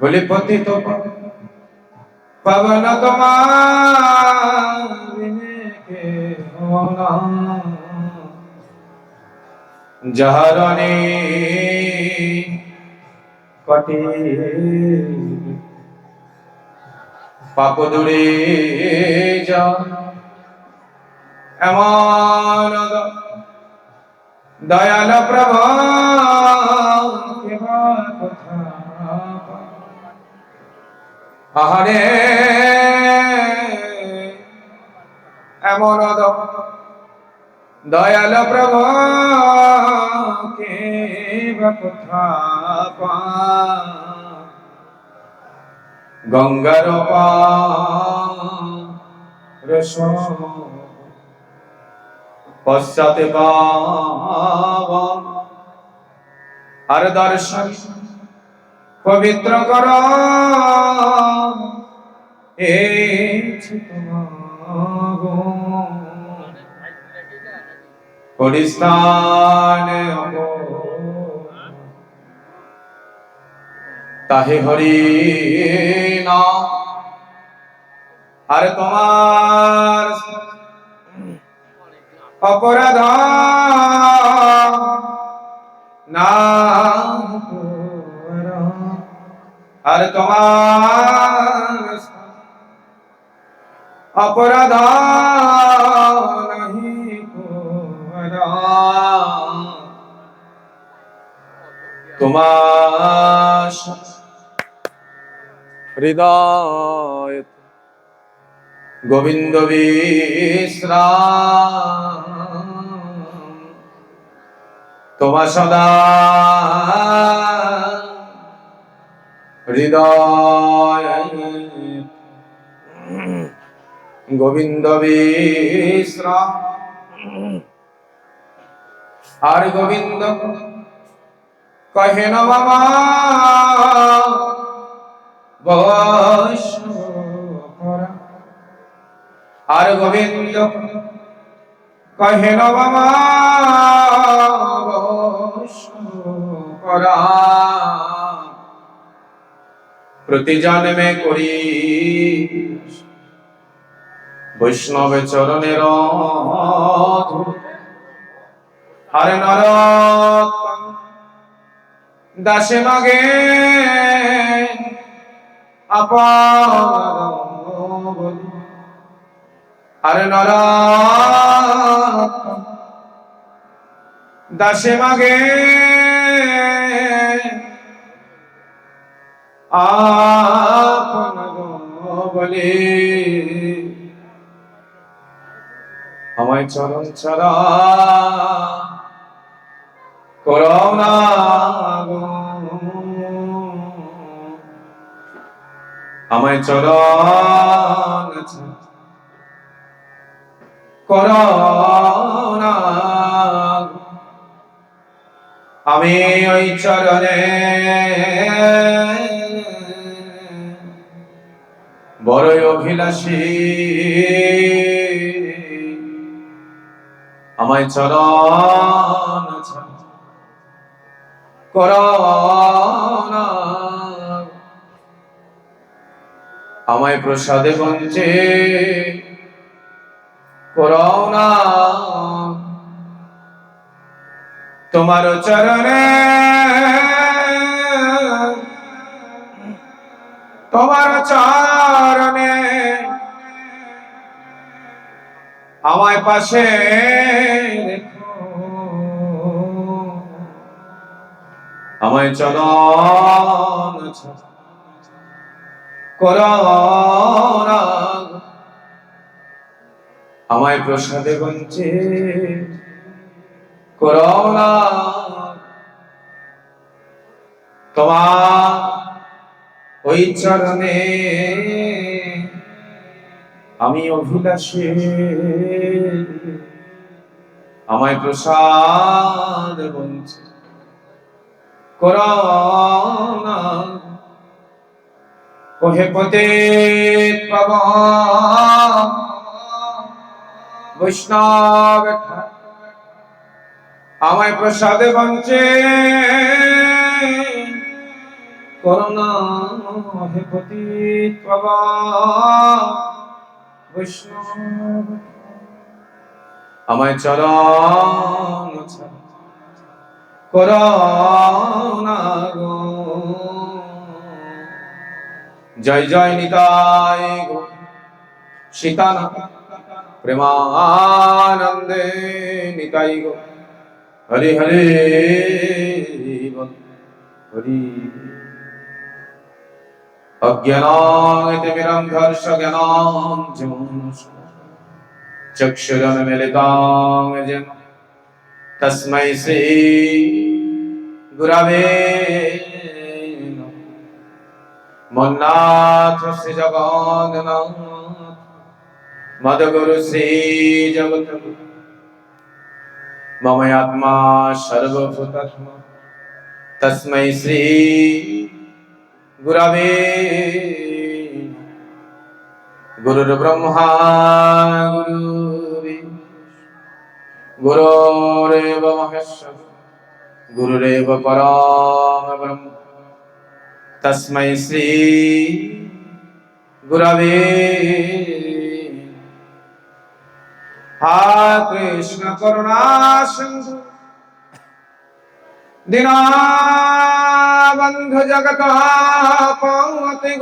বলি পতিত পবন তোমার। যাহারণে পাপ দূরে যা এমন দয়াল প্রভু আহারে এমন দয়াল প্রভু কেবা কথা গঙ্গার পা রেশম পশ্চাতে আর দর্শন পবিত্র কর। তাহে হরি না আর তোমার অপরাধ। না আর তোমার অপরাধ। তোমার হৃদয় গোবিন্দ বিশ্রাম। তোমা সদা হৃদয় গোবিন্দ বিশ্রাম আর গোবিন্দ কহে বাবা বৈষ্ণব আর গোবিন্দ কহেন বাবা প্রতি জন্মে করি। বৈষ্ণব চরণের আর নর দাসে মাগে। আপন আরে নরা দাসে মাগে। আপন বলে। আমায় চরণ ছাড়া করোনা আমায় চরণ করোনা আমি ওই চরণে অভিলাষী। আমায় চরণ করোনা আমায় প্রসাদে বঞ্চে। করোনা তোমার চরণে তোমার চরণে আমায় পাশে। আমায় চরণ করোনা আমায় প্রসাদে বঞ্চে করোনা তোমার ওই চরণে আমি অভিলাষে। আমায় প্রসাদ বঞ্চে করোনা ওহে পতে বৈষ্ণব আমায় প্রসাদে বঞ্চে করোনা হে পতি বাবা বৈষ্ণব আমায় চরণ করোনা গো। জয় জয় নিতাই গো। সীতানা, প্রেমানন্দে নিতাই গো। হরে হরে হরি অজ্ঞানাং ধর্ষ জ্ঞানাং চক্ষুরন্মিলিতাং যেন তস্मै শ্রী গুরবে নমঃ মন্নাথ শ্রী জগন্নাথ মদগুরু গুরবে। গুরুর ব্রহ্মা গুরু গুরুরেব মহেশ্বর গুরুরেব পরম ব্রহ্ম। তস্मै শ্রী গুরবে। হা কৃষ্ণ করুণা সিন্ধু। বন্ধু জগত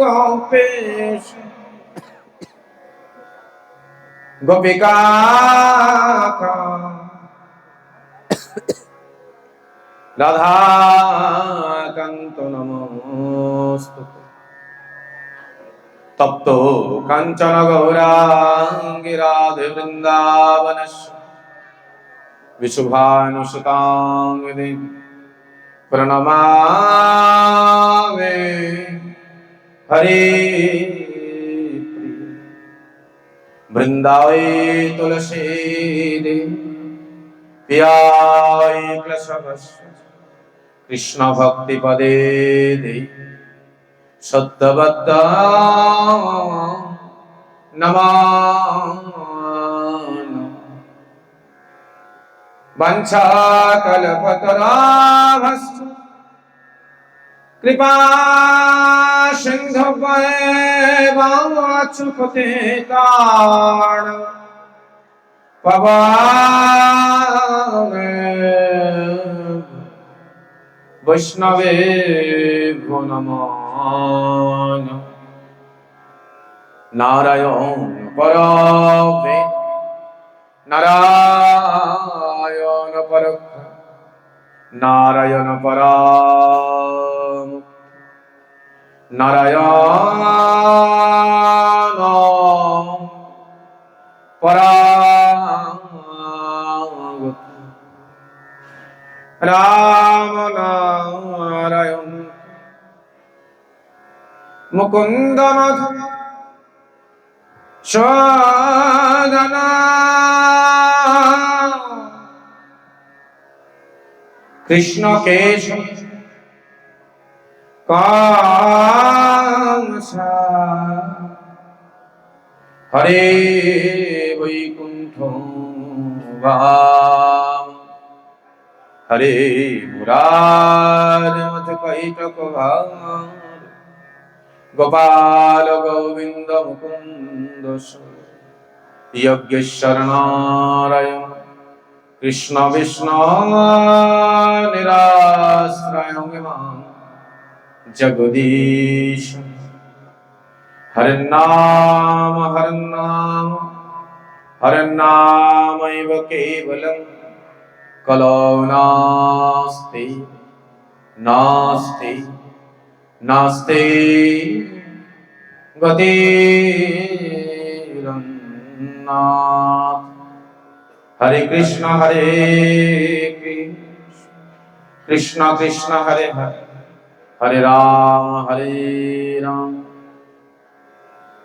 গোপেশ। গোপিকা রাধাকান্ত নমস্তু তপ্ত কাঞ্চন গৌরাঙ্গিরাধি বৃন্দাবন বৃন্দাবনেশ প্রণমামে হরে বৃন্দায় তুলসী পিয়ায় ক্লেশভস্য কৃষ্ণ ভক্তি পদে দেই সত্যবদ্ধ নমা वञ्चाकल्पतराभस्तु कृपा सिन्धुपदेवाचुपतेताण पवामे वैष्णवे गुणमान नारायण परावे नारायण পরক্ষ নারায়ণ পরাম। নারায়ণ পরাম। রাম নারায়ণ। মুকুন্দ মাধব কৃষ্ণ কেশ। হরে বৈকুণ্ঠ হরে মুরার মথ কৈটক গোপাল গোবিন্দ মুকুন্দ যজ্ঞেশ্বর নারায়ণ কৃষ্ণ বিষ্ণু নিরাশ্রয় জগদীশ। হরিনাম হরিনাম হরিনামৈব কেবলম কলো নাস্তি নাস্তি নাস্তি। হরে কৃষ্ণ হরে কৃষ্ণ কৃষ্ণ হরে হরে হরে রাম হরে রাম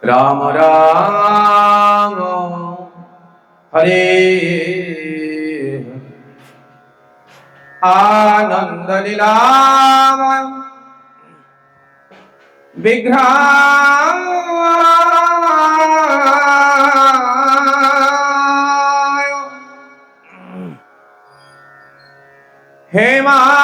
রাম রাম হরে আনন্দ লীলাময় বিঘ্রায় হে মা